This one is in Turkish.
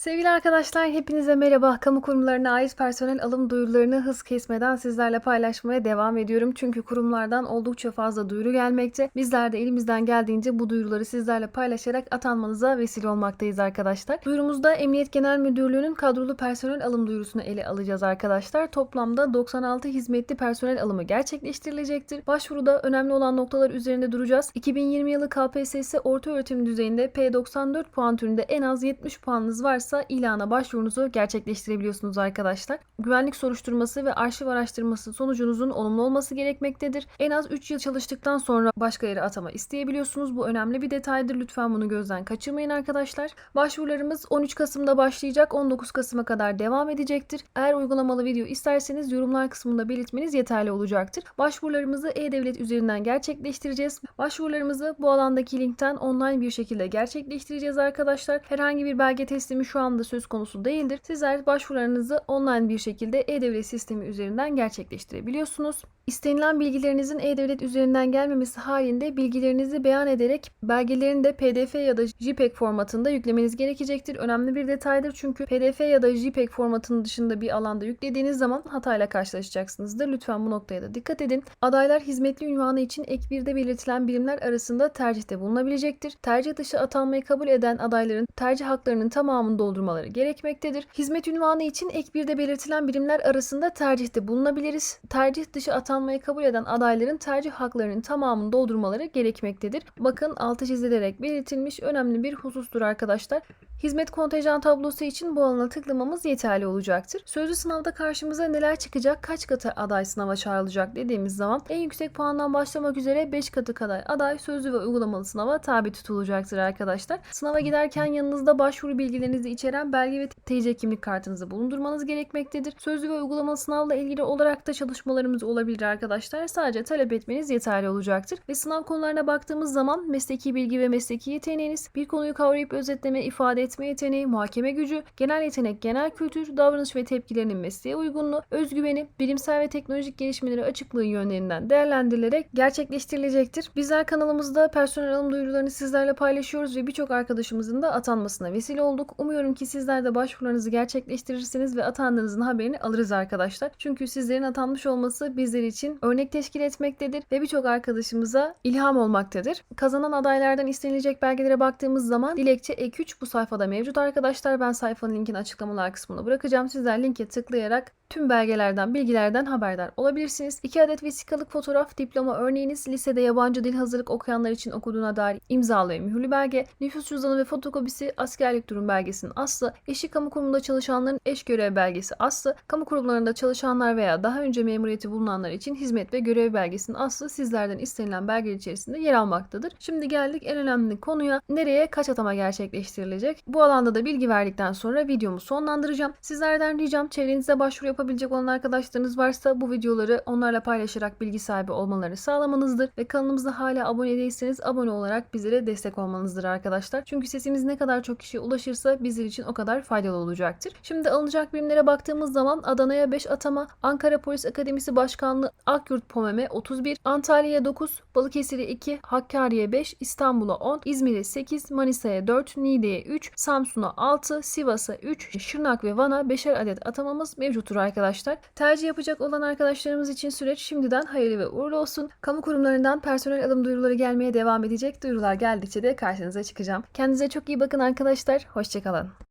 Sevgili arkadaşlar hepinize merhaba. Kamu kurumlarına ait personel alım duyurularını hız kesmeden sizlerle paylaşmaya devam ediyorum. Çünkü kurumlardan oldukça fazla duyuru gelmekte. Bizler de elimizden geldiğince bu duyuruları sizlerle paylaşarak atanmanıza vesile olmaktayız arkadaşlar. Duyurumuzda Emniyet Genel Müdürlüğü'nün kadrolu personel alım duyurusunu ele alacağız arkadaşlar. Toplamda 96 hizmetli personel alımı gerçekleştirilecektir. Başvuruda önemli olan noktalar üzerinde duracağız. 2020 yılı KPSS orta öğretim düzeyinde P94 puan türünde en az 70 puanınız varsa ilana başvurunuzu gerçekleştirebiliyorsunuz arkadaşlar. Güvenlik soruşturması ve arşiv araştırması sonucunuzun olumlu olması gerekmektedir. En az 3 yıl çalıştıktan sonra başka yere atama isteyebiliyorsunuz. Bu önemli bir detaydır. Lütfen bunu gözden kaçırmayın arkadaşlar. Başvurularımız 13 Kasım'da başlayacak. 19 Kasım'a kadar devam edecektir. Eğer uygulamalı video isterseniz yorumlar kısmında belirtmeniz yeterli olacaktır. Başvurularımızı e-devlet üzerinden gerçekleştireceğiz. Başvurularımızı bu alandaki linkten online bir şekilde gerçekleştireceğiz arkadaşlar. Herhangi bir belge teslimi şu anda söz konusu değildir. Sizler başvurularınızı online bir şekilde e-devlet sistemi üzerinden gerçekleştirebiliyorsunuz. İstenilen bilgilerinizin e-devlet üzerinden gelmemesi halinde bilgilerinizi beyan ederek belgelerini de PDF ya da JPEG formatında yüklemeniz gerekecektir. Önemli bir detaydır çünkü PDF ya da JPEG formatının dışında bir alanda yüklediğiniz zaman hatayla karşılaşacaksınızdır. Lütfen bu noktaya da dikkat edin. Adaylar hizmetli ünvanı için ek 1'de belirtilen birimler arasında tercihte bulunabilecektir. Tercih dışı atanmayı kabul eden adayların tercih haklarının tamamını doldurmaları gerekmektedir. Hizmet ünvanı için ek 1'de belirtilen birimler arasında tercihte bulunabiliriz. Tercih dışı atanmayı kabul eden adayların tercih haklarının tamamını doldurmaları gerekmektedir. Bakın altı çizilerek belirtilmiş önemli bir husustur arkadaşlar. Hizmet kontenjan tablosu için bu alana tıklamamız yeterli olacaktır. Sözlü sınavda karşımıza neler çıkacak, kaç katı aday sınava çağrılacak dediğimiz zaman en yüksek puandan başlamak üzere 5 katı kadar aday sözlü ve uygulamalı sınava tabi tutulacaktır arkadaşlar. Sınava giderken yanınızda başvuru bilgilerinizi içeren belge ve TC kimlik kartınızı bulundurmanız gerekmektedir. Sözlü ve uygulamalı sınavla ilgili olarak da çalışmalarımız olabilir arkadaşlar. Sadece talep etmeniz yeterli olacaktır. Ve sınav konularına baktığımız zaman mesleki bilgi ve mesleki yeteneğiniz, bir konuyu kavrayıp özetleme, ifade etme yeteneği, muhakeme gücü, genel yetenek, genel kültür, davranış ve tepkilerinin mesleğe uygunluğu, özgüveni, bilimsel ve teknolojik gelişmeleri açıklığı yönlerinden değerlendirilerek gerçekleştirilecektir. Bizler kanalımızda personel alım duyurularını sizlerle paylaşıyoruz ve birçok arkadaşımızın da atanmasına vesile olduk. Umuyorum ki sizler de başvurularınızı gerçekleştirirsiniz ve atandığınızın haberini alırız arkadaşlar. Çünkü sizlerin atanmış olması bizler için örnek teşkil etmektedir ve birçok arkadaşımıza ilham olmaktadır. Kazanan adaylardan istenilecek belgelere baktığımız zaman dilekçe ek3 bu sayfada mevcut arkadaşlar. Ben sayfanın linkini açıklamalar kısmına bırakacağım. Sizler linke tıklayarak tüm belgelerden, bilgilerden haberdar olabilirsiniz. 2 adet vesikalık fotoğraf, diploma örneğiniz, lisede yabancı dil hazırlık okuyanlar için okuduğuna dair imzalı ve mühürlü belge, nüfus cüzdanı ve fotokopisi, askerlik durum belgesinin aslı, eşi kamu kurumunda çalışanların eş görev belgesi aslı, kamu kurumlarında çalışanlar veya daha önce memuriyeti bulunanlar için hizmet ve görev belgesinin aslı sizlerden istenilen belge içerisinde yer almaktadır. Şimdi geldik en önemli konuya. Nereye kaç atama gerçekleştirilecek? Bu alanda da bilgi verdikten sonra videomu sonlandıracağım. Sizlerden ricam çevrenizde başvuru yapabilecek olan arkadaşlarınız varsa bu videoları onlarla paylaşarak bilgi sahibi olmalarını sağlamanızdır ve kanalımıza hala abone değilseniz abone olarak bizlere destek olmanızdır arkadaşlar. Çünkü sesimiz ne kadar çok kişiye ulaşırsa bizler için o kadar faydalı olacaktır. Şimdi alınacak birimlere baktığımız zaman Adana'ya 5 atama, Ankara Polis Akademisi Başkanlığı Akyurt POMEM'e 31, Antalya'ya 9, Balıkesir'e 2, Hakkari'ye 5, İstanbul'a 10, İzmir'e 8, Manisa'ya 4, Niğde'ye 3, Samsun'a 6, Sivas'a 3, Şırnak ve Van'a 5'er adet atamamız mevcuttur arkadaşlar. Tercih yapacak olan arkadaşlarımız için süreç şimdiden hayırlı ve uğurlu olsun. Kamu kurumlarından personel alım duyuruları gelmeye devam edecek. Duyurular geldikçe de karşınıza çıkacağım. Kendinize çok iyi bakın arkadaşlar. Hoşçakalın.